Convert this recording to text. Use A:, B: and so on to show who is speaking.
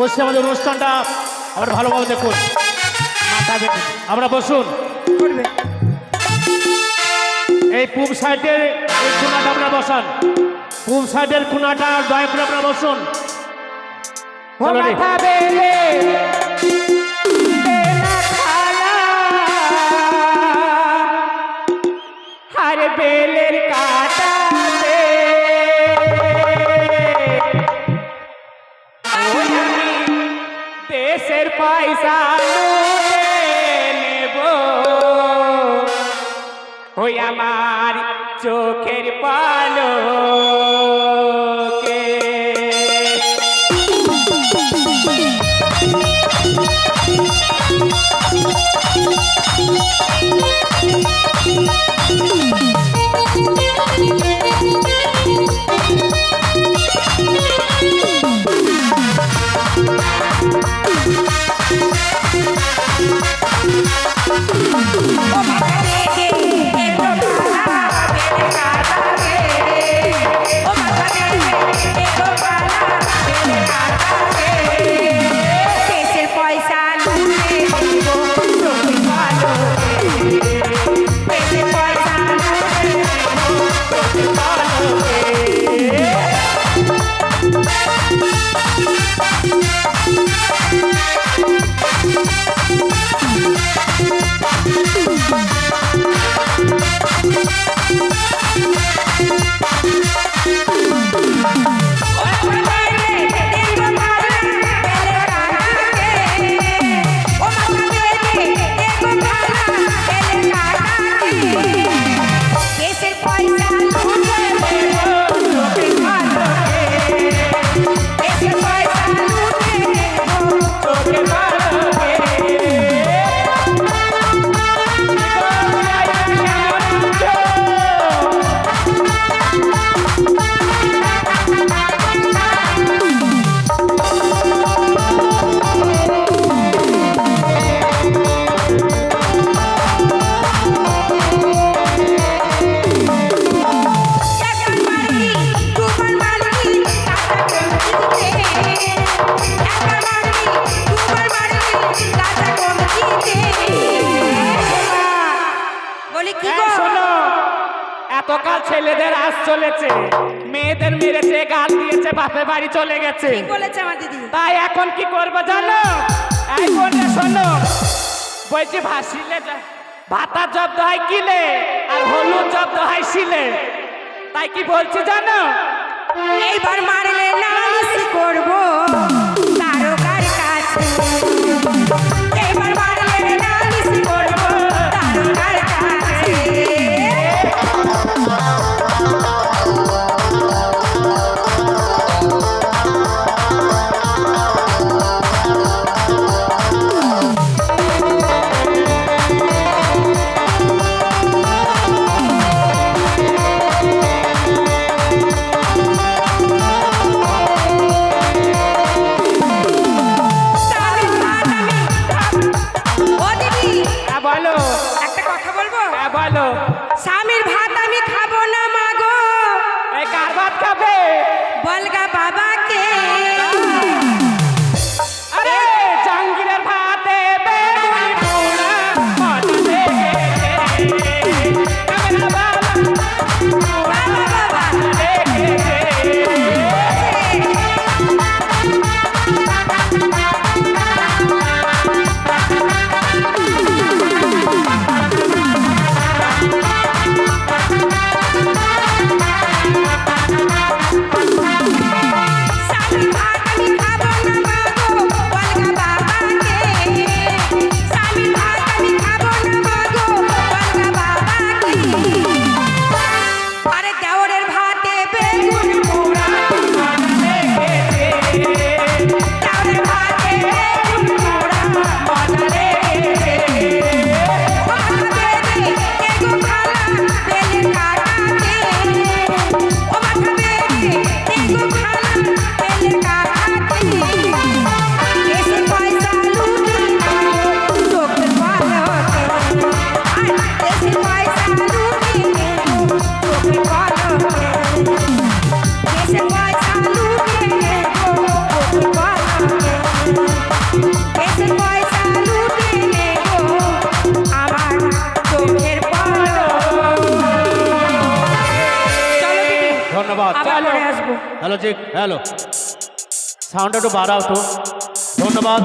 A: বসে আমাদের অনুষ্ঠানটা আমরা ভালোভাবে দেখুন। আমরা বসুন। এই পূব সাইডের এই কোনাটা আপনারা বসান। পূব সাইডের কোনাটা দয়া করে আপনারা বসুন।
B: হার দেশের পয়সা নেব। ওই আমার চোখের পালকে।
C: দেশের
B: এতকাল ছেলেদের আজ চলেছে। মেয়েদের মেরেছে গাল দিয়েছে বাপের বাড়ি চলে গেছে।
C: বলেছে আমার দিদি।
B: তাই এখন কি করব জানো? এখন শোনো বলছি ভাসিলে ভাতা জব্দ হয় কিলে আর হলুদ জব্দ হয় শিলে? তাই কি বলছি জানো?
C: এইবার মারলে নালিশ
A: হ্যালো চেক হ্যালো। সাউন্ডটা একটু বাড়াও তো। ধন্যবাদ।